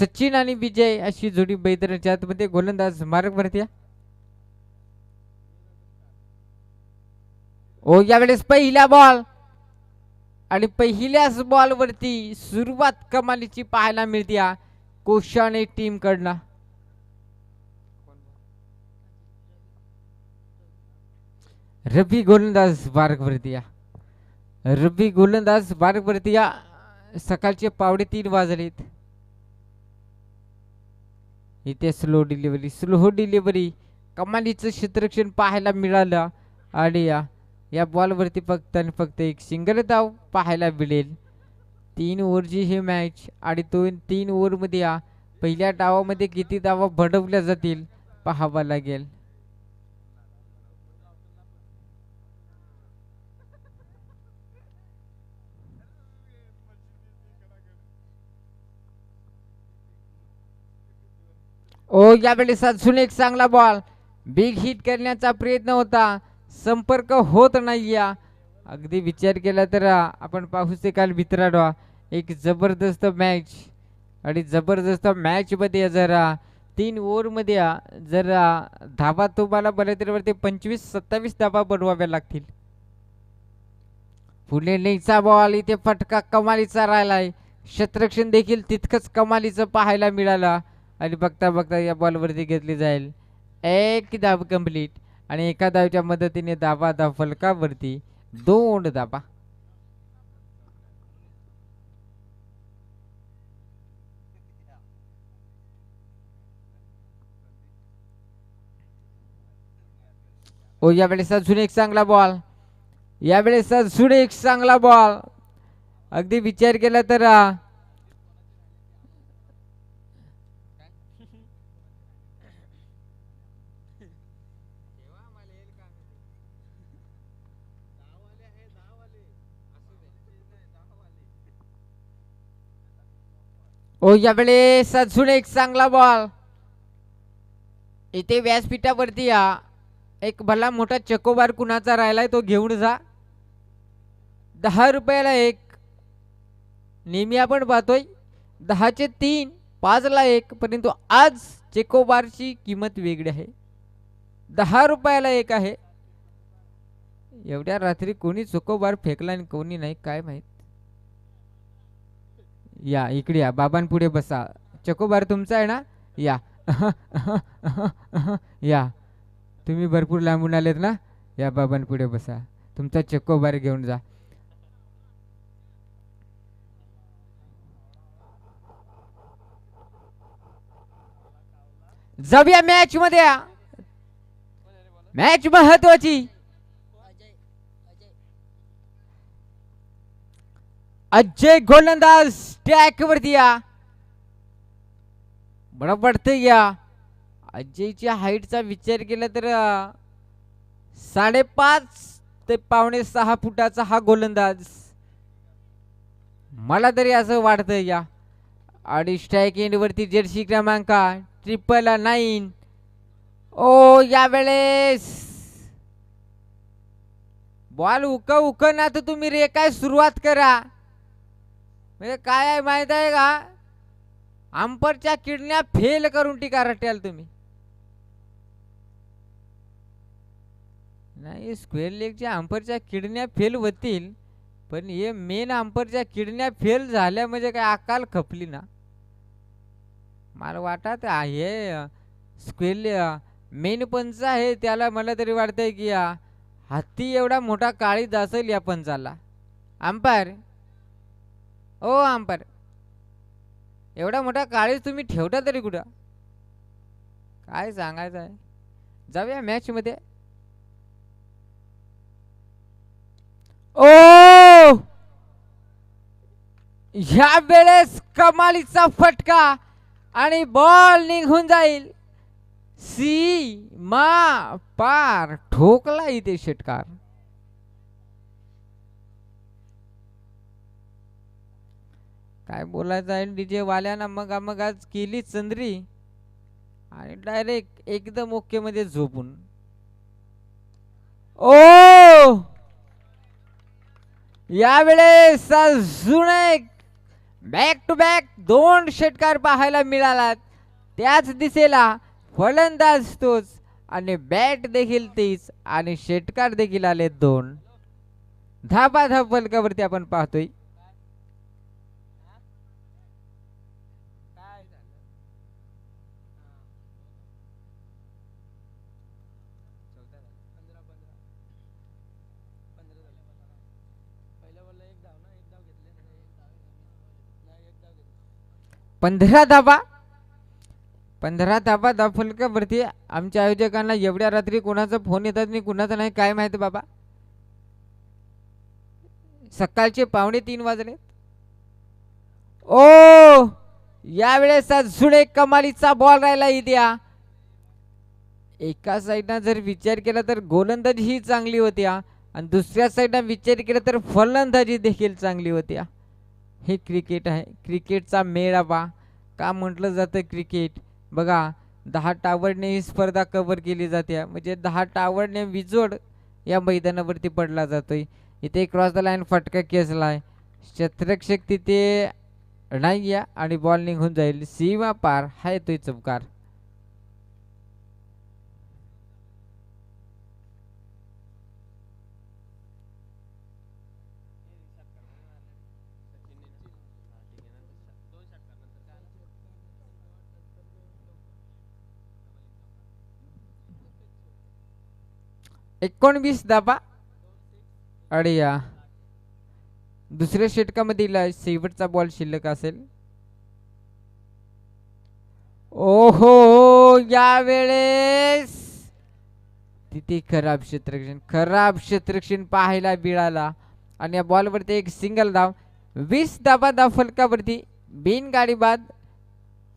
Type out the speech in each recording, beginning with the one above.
सचिन आणि विजय अशी जोडी बैदराच्या आतमध्ये. गोलंदाज मार्ग भरत्या ओ यावेळेस पहिला बॉल आणि पहिल्याच बॉल वरती सुरुवात कमालीची पाहायला मिळते कोशाने टीम कडनं. रबी गोलंदाज बारक वरती या. रबी गोलंदाज बारक वरती या. सकाळचे पावडे तीन वाजलेत. इथे स्लो डिलिव्हरी स्लो डिलिव्हरी कमालीचं क्षेत्रक्षण पाहायला मिळालं आणि या या बॉलवरती फक्त आणि फक्त एक सिंगल धाव पाहायला मिळेल. तीन ओव्हरची ही मॅच आणि तो तीन ओव्हरमध्ये या पहिल्या डावामध्ये किती धावा भडवल्या जातील पाहावा लागेल. ओ यावेळेस अजून एक चांगला बॉल बिग हिट करण्याचा प्रयत्न होता. संपर्क होत नाही या अगदी विचार केला तर आपण पाहू शकाल मित्रांनो एक जबरदस्त मॅच आणि जबरदस्त मॅचमध्ये जरा तीन ओव्हरमध्ये जर धाबा तुम्हाला बरे तर पंचवीस सत्तावीस धाबा बनवाव्या लागतील. पुढे नेचा बॉल इथे फटका कमालीचा राहिलाय. क्षेत्रक्षण देखील तितकंच कमालीचं पाहायला मिळालं. आणि बघता बघता या बॉलवरती घेतली जाईल. एक धाव कंप्लीट आणि एका धावच्या मदतीने दाबा धाव फलकावरती दोन दाबा. ओ यावेळेस अजून एक चांगला बॉल यावेळेस अजून एक चांगला बॉल अगदी विचार केला तर ओ यावेळेस अजून एक चांगला बॉल इथे व्यासपीठावरती या. एक भला मोठा चकोबार कुणाचा राहिलाय तो घेऊन जा. दहा रुपयाला एक. नेहमी आपण पाहतोय दहाचे तीन पाचला एक परंतु आज चेकोबारची किंमत वेगळी आहे. दहा रुपयाला एक आहे. एवढ्या रात्री कोणी चोकोबार फेकला आणि कोणी नाही काय माहीत. या इकडे या. बाबांपुढे बसा. चकोबार तुमचा आहे ना? या. या. तुम्ही भरपूर लांबून आलेत ना? या बाबांपुढे बसा. तुमचा चकोबार घेऊन जा. जाऊया मॅच मध्ये. मॅच महत्वाची. अजय गोलंदाज टॅकवरती वरती या. बरं पडतं या. अजयच्या हाईटचा विचार केला तर साडेपाच ते पावणे सहा फुटाचा हा गोलंदाज. मला तरी असं वाटतं या. आणि स्ट्राईक इंड वरती जर्सी क्रमांक ट्रिपल नाईन ओ यावेळेस. बॉल उक उक ना तर तुम्ही रे काय सुरुवात करा. म्हणजे काय आहे माहीत आहे का? अंपरच्या किडण्या फेल करून टीका रट्याल तुम्ही. नाही स्क्वेअर लेगच्या अंपरच्या किडण्या फेल होतील पण हे मेन अंपरच्या किडण्या फेल झाल्या म्हणजे काय अकाल खपली ना. मला वाटत हे स्क्वेअर मेन पंच आहे त्याला मला तरी वाटतंय की हत्ती एवढा मोठा काळी असेल या पंचाला. अंपायर. ओ अंपायर एवढा मोठा काळीज तुम्ही ठेवता तरी कुठं? काय सांगायचं आहे जाऊया मॅच मध्ये ओ! ह्या वेळेस कमालीचा फटका आणि बॉल निघून जाईल. सी मा पार ठोकला इथे षटकार. काय बोलायचं आहे? डीजे वाल्यानं मग मग आज केली चंद्री. आणि डायरेक्ट एकदम ओके मध्ये झोपून. ओ! यावेळेस अजून एक बॅक टू बॅक दोन षटकार पाहायला मिळालात. त्याच दिशेला फलंदाज तोच आणि बॅट देखील तीच आणि षटकार देखील आले दोन. धापा धाब फलकावरती आपण पाहतोय. पंधरा धाबा पंधरा धाबा का फलकावरती आमच्या आयोजकांना एवढ्या रात्री कोणाचा फोन येतात नाही कुणाचा नाही काय माहिती बाबा? सकाळचे पावणे तीन वाजले. ओ यावेळेस जुडे कमालीचा बॉल राहिला इद्या. एका साईडनं जर विचार केला तर गोलंदाजी ही चांगली होती आणि दुसऱ्या साईडनं विचार केला तर फलंदाजी देखील चांगली होती हे क्रिकेट आहे. क्रिकेटचा मेळावा का म्हटलं जातं क्रिकेट? बघा दहा टावरने ही स्पर्धा कव्हर केली जाते. म्हणजे दहा टावरने विजोड या मैदानावरती पडला जातोय. इथे क्रॉस द लाईन फटका केसला आहे. शत्रक्षक तिथे नाही या आणि बॉल निघून जाईल. सीमा पार हा येतोय चमकार एकोणवीस दाबा. अडिया दुसऱ्या षटकामधील शेवटचा बॉल शिल्लक असेल. ओहो यावेळेस तिथे खराब क्षेत्रक्षण खराब क्षेत्रक्षण पाहायला मिळाला. आणि या बॉलवरती एक सिंगल धाव. वीस दाबा धाव फलकावरती. बिनगाडी बाद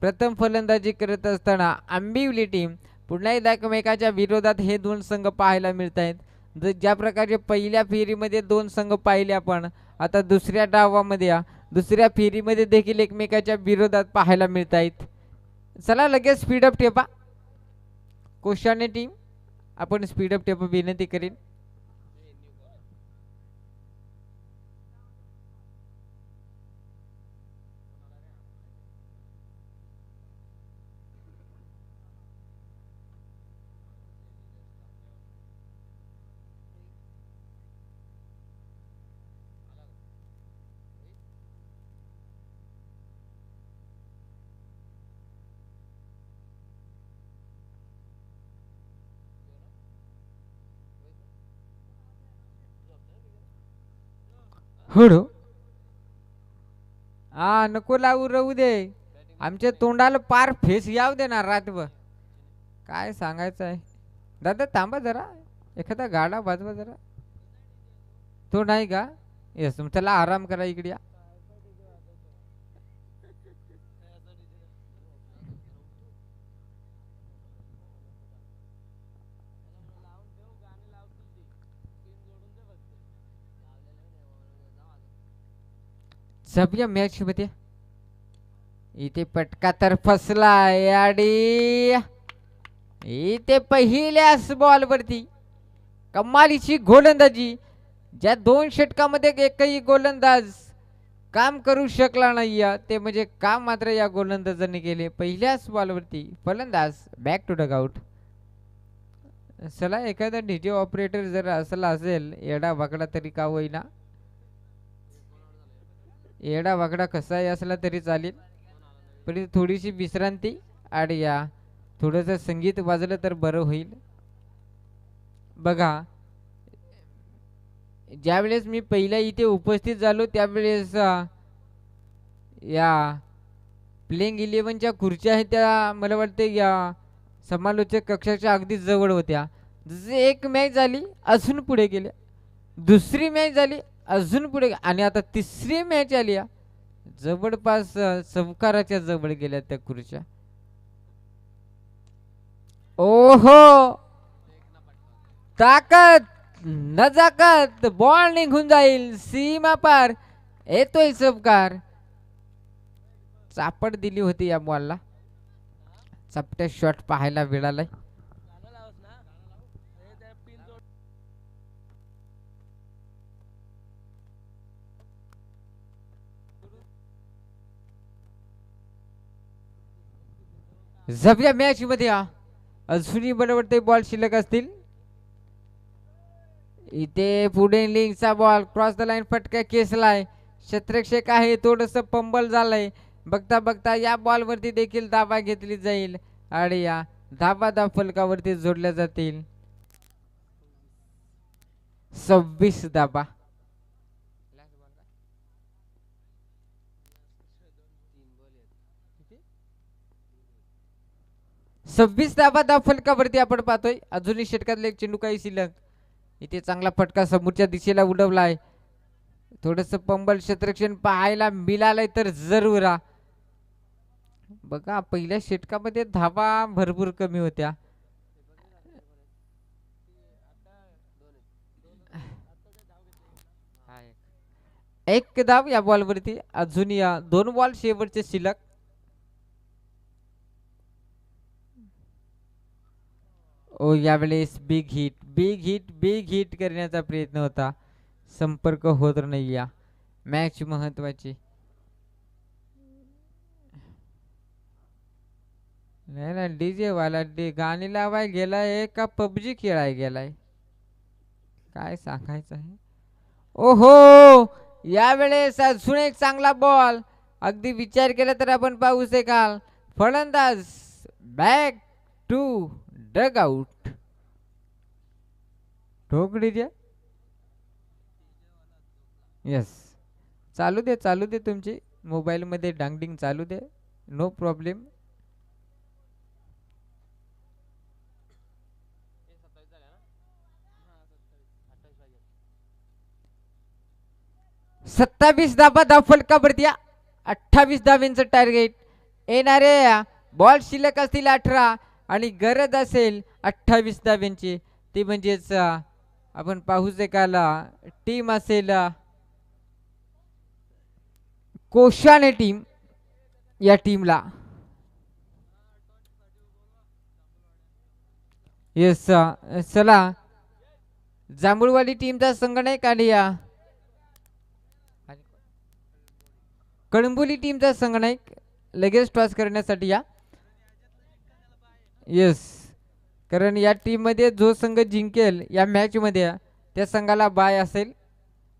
प्रथम फलंदाजी करत असताना आंबिवली टीम पुन्हा एकदा एकमेकाच्या विरोधात हे दोन संघ पाहायला मिळत आहेत जर ज्या प्रकारे पहिल्या फेरीमध्ये दोन संघ पाहिले आपण आता दुसऱ्या डावामध्ये या. दुसऱ्या फेरीमध्ये देखील एकमेकाच्या विरोधात पाहायला मिळत आहेत चला लगेच स्पीडअप टेपा कोशाने टीम आपण स्पीडअप टेपा विनंती करीन. हळू. हा नको लावू राहू दे. आमच्या तोंडाला पार फेस याव दे ना रातभर. काय सांगायचं आहे दादा थांबा जरा. एखादा गाडा वाजवा जरा. तो नाही का? येस चला आराम करा इकडे या. सभ्य मॅच मध्ये इथे पटका तर फसला आणि इथे पहिल्याच बॉल वरती कमालीची गोलंदाजी. ज्या दोन षटकामध्ये एकही गोलंदाज काम करू शकला नाही ते म्हणजे काम मात्र या गोलंदाजांनी केले? पहिल्याच बॉलवरती फलंदाज बॅक टू डगआउट चला एखादा डीजे ऑपरेटर जर असला असेल एडा वाकडा तरी का होईना? येडा वाकडा कसाही असला तरी चालेल. पण इथे थोडीशी विश्रांती आणि या थोडंसं संगीत वाजलं तर बरं होईल. बघा ज्यावेळेस मी पहिल्या इथे उपस्थित झालो त्यावेळेस या प्लेइंग इलेवनच्या खुर्च्या आहेत त्या मला वाटते या समालोचक कक्षाच्या अगदी जवळ होत्या. जसे एक मॅच झाली अजून पुढे गेल्या दुसरी मॅच झाली अजून पुढे आणि आता तिसरी मॅच आली जवळपास अ, जवळ गेल्या त्या खुर्च्या. ओहो! ताकद नजाकत बॉल निघून जाईल सीमा पार. येतोय सबकार चापट दिली होती या बॉलला चपट्या शॉट पाहायला मिळालाय झपल्या मॅच मध्ये हा. अजूनही मला वाटतं बॉल शिल्लक असतील. इथे पुढे लिंकचा बॉल क्रॉस द लाईन फटका केसलाय शत्रक्षक आहे थोडस पंबल झालंय. बघता बघता या बॉलवरती देखील दाबा घेतली जाईल. आणि या धाबा धाब फलकावरती जोडल्या जातील. सव्वीस धाबा सव्वीस धाबा दाब फलकावरती आपण पाहतोय. अजूनही षटकातला एक चेंडू काही शिल्लक. इथे चांगला फटका समोरच्या दिशेला उडवलाय. थोडस पंबल क्षेत्रक्षण पाहायला मिळालंय तर जरूर बघा पहिल्या षटकामध्ये धाबा भरपूर कमी होत्या. एक धाव या बॉलवरती. अजून या दोन बॉल शेवटचे शिल्लक. ओ यावेळेस big hit big hit big hit करण्याचा प्रयत्न होता. संपर्क होत नाही या. मॅच महत्वाची. नाही ना डीजे वाला डी गाणी लावाय गेलाय का पबजी खेळाय गेलाय? काय सांगायचं आहे ओहो यावेळेस अजून एक चांगला बॉल अगदी विचार केला तर आपण पाहू शकाल. फलंदाज बॅक टू डग आउट। ठोकडी द्या येस। चालू दे चालू दे तुमची. मोबाईलमध्ये डांगडिंग चालू दे. No problem. सत्तावीस धाबा धाव द्या? अठ्ठावीस धाव्यांचं टार्गेट. येणारे बॉल शिल्लक असतील अठरा. आणि गरज असेल अठ्ठावीस धाव्यांची ती म्हणजेच आपण पाहू शकाला टीम असेल कोशाने टीम या टीमला. येस चला. जांभूळवाडी टीमचा संगणक आणि या कळंबोली टीमचा संगणक लगेच टॉस करण्यासाठी या. येस कारण या टीममध्ये जो संघ जिंकेल या मॅचमध्ये त्या संघाला बाय असेल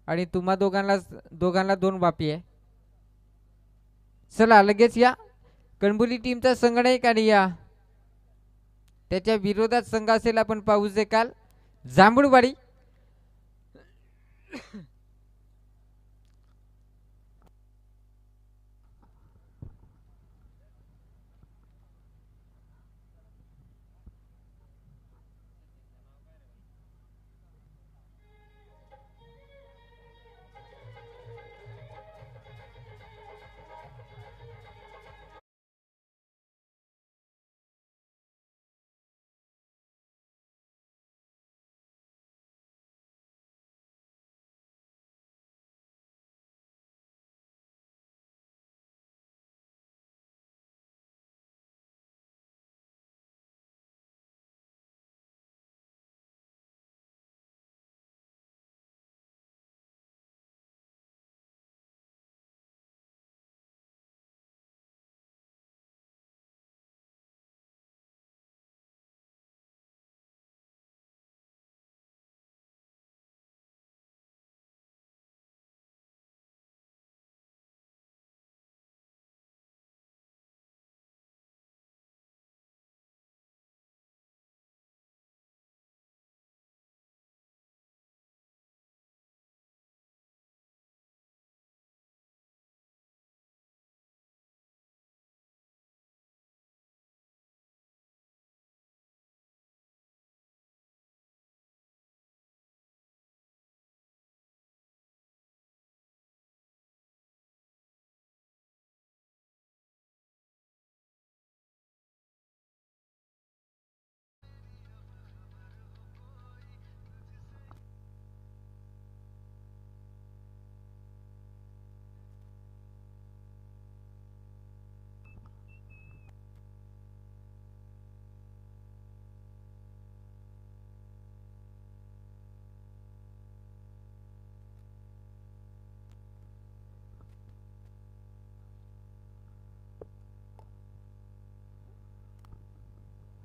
आणि तुम्हा दोघांना दोघांना दोन बापी आहे. चला लगेच या. कणबुली टीमचा संगणक आणि या? त्याच्या विरोधात संघ असेल आपण पाहू काल. जांभूळवाडी.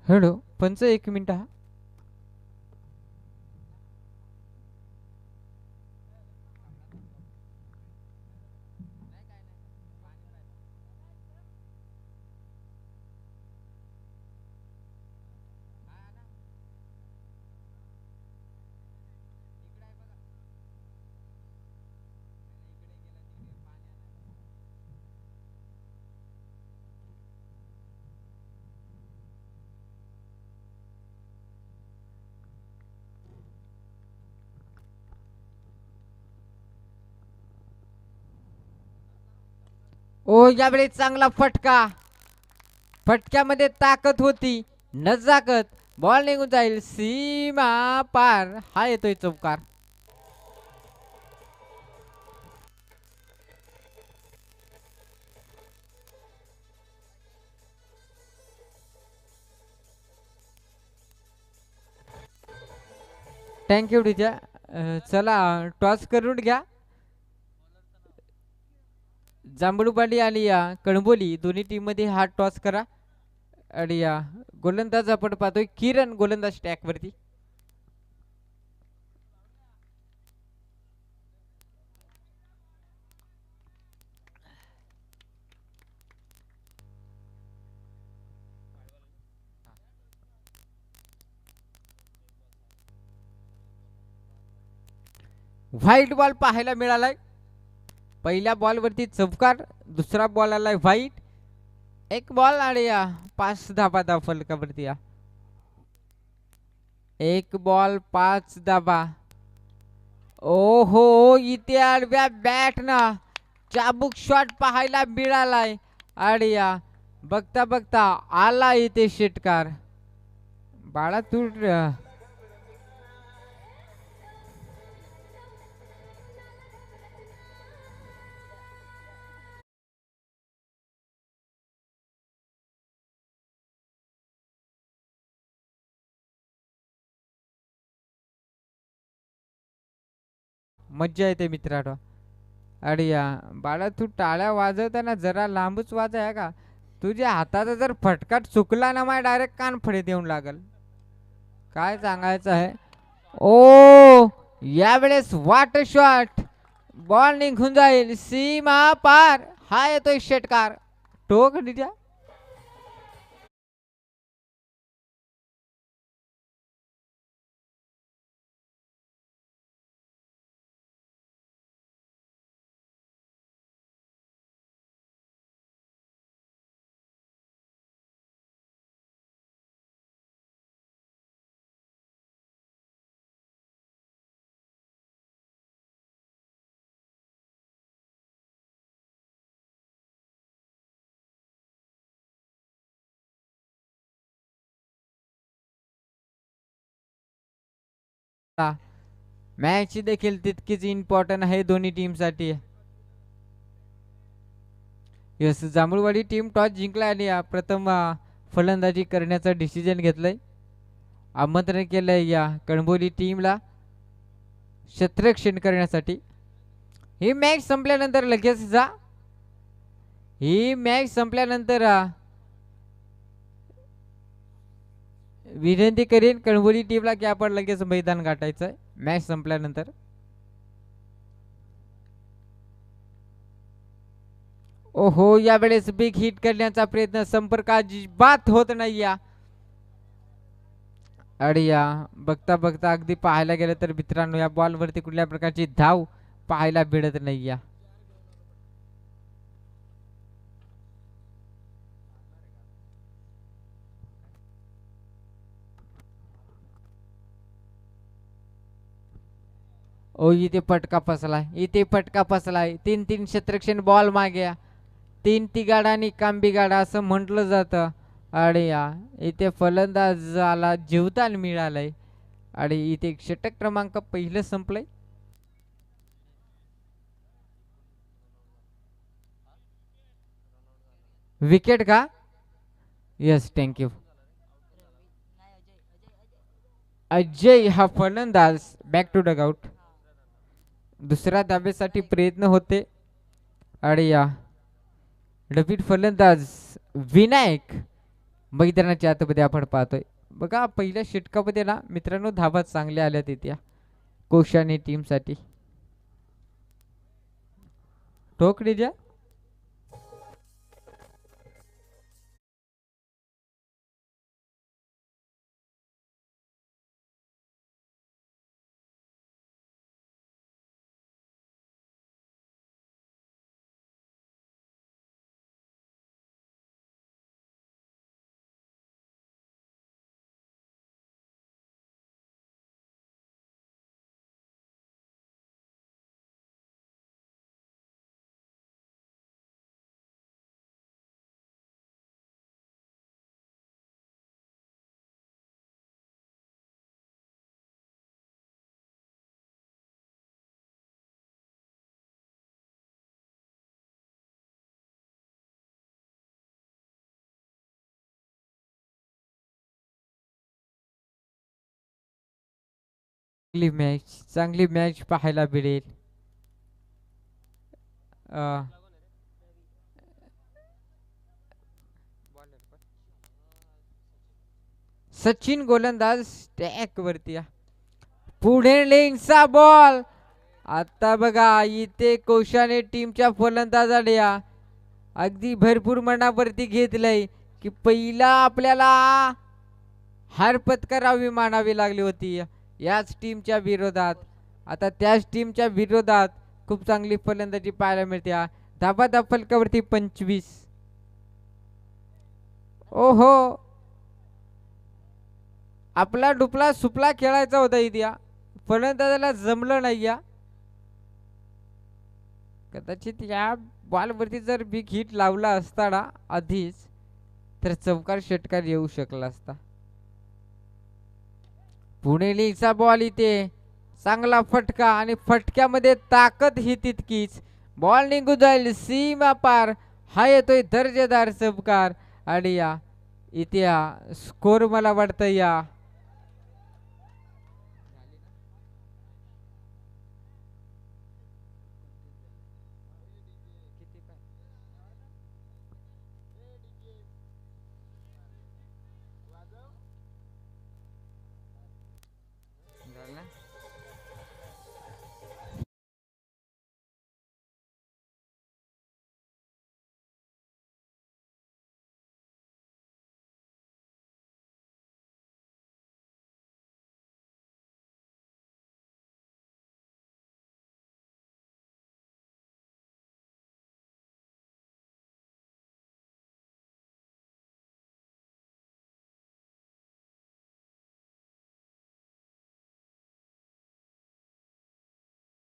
हॅलो पंच एक मिनटं हा. ओ यावेळी चांगला फटका. फटक्यामध्ये ताकद होती नजाकत. बॉल निघून जाईल. सीमा पार. हा येतोय चौकार. थँक्यू टीचर चला टॉस करून घ्या. जांभळूपाडी आणि या कणबोली दोन्ही टीममध्ये हा टॉस करा. आणि या गोलंदाज आपण पाहतोय किरण गोलंदाज टॅक वरती. व्हाईट बॉल पाहायला मिळालाय. पहिल्या बॉलवरती चौकार दुसरा बॉल आलाय व्हाईट. एक बॉल आणि या पाच धाबा धाव फलकावरती या. एक बॉल पाच धाबा. ओहो इथे आडव्या बॅट ना चाबूक शॉट पाहायला मिळालाय. आणि या बघता बघता आला इथे षटकार. बाळा तू मज्जा येते मित्रांनो. अरे या बाळा तू टाळ्या वाजवताना जरा लांबच वाजाय का? तुझ्या हाताचा जर फटकाट चुकला ना माय डायरेक्ट कान फडे देऊन लागल. काय सांगायचं आहे? ओ यावेळेस वाट शॉट. बॉल निघून जाईल. सीमा पार. हा येतोय षटकार. टोक निजा. मॅच देखील तितकीच इम्पॉर्टंट आहे दोन्ही टीमसाठी यस जांभूळवाडी टीम टॉस जिंकला आणि प्रथम फलंदाजी करण्याचा डिसिजन घेतलंय. आमंत्रण केलंय या कणबोली टीमला क्षेत्ररक्षण करण्यासाठी. ही मॅच संपल्यानंतर लगेच जा. ही मॅच संपल्यानंतर विनंती करेन कणबोली टीमला की आपण लगेच मैदान गाठायचं आहे. मॅच संपल्यानंतर. ओहो यावेळेस बिग हिट करण्याचा प्रयत्न संपर्क अजिबात होत नाही या अडिया या बघता बघता अगदी पाहायला गेलं तर मित्रांनो या बॉलवरती कुठल्या प्रकारची धाव पाहायला मिळत नाही या ओ इथे फटका फसलाय इथे फटका फसलाय. तीन तीन क्षेत्रक्षण बॉल माग्या तीन तिगाडा आणि काम बिगाडा असं म्हटलं जातं. आणि या इथे फलंदाजाला जीवदान मिळालंय. आणि इथे षटक क्रमांक पहिलं संपलंय. विकेट का? यस थँक्यू अजय हा फलंदाज. बॅक टू डग आउट दुसऱ्या धाब्यासाठी प्रयत्न होते. आणि या डबीट फलंदाज विनायक मैदानाच्या आतमध्ये आपण पाहतोय. बघा पहिल्या षटकामध्ये ना मित्रांनो धाबा चांगल्या आल्या तिथे कोशाने टीमसाठी टोकडी द्या चांगली मॅच चांगली मॅच पाहायला मिळेल. अं, सचिन गोलंदाज स्टॅक वरती पुढे लेंगचा बॉल आता बघा इथे कोशाने टीमच्या फलंदाजाने या. अगदी भरपूर मनावरती घेतलंय की पहिला आपल्याला हार पत्करावी मानावी लागली होती. याच टीमच्या विरोधात आता त्याच टीमच्या विरोधात खूप चांगली फलंदाजी पाहायला मिळते. धाबा धाब फलकावरती पंचवीस. ओहो! आपला डुपला सुपला खेळायचा होता इथे फलंदाजाला जमलं नाही या कदाचित या बॉलवरती जर बिग हिट लावला असताना आधीच तर चौकार षटकार येऊ शकला असता. पुणे लीगचा बॉल इथे. चांगला फटका आणि फटक्यामध्ये ताकद ही तितकीच. बॉल निघून जाईल सीमा पार. हा येतोय दर्जेदार चमकार आणि या इथे स्कोर मला वाटतं या.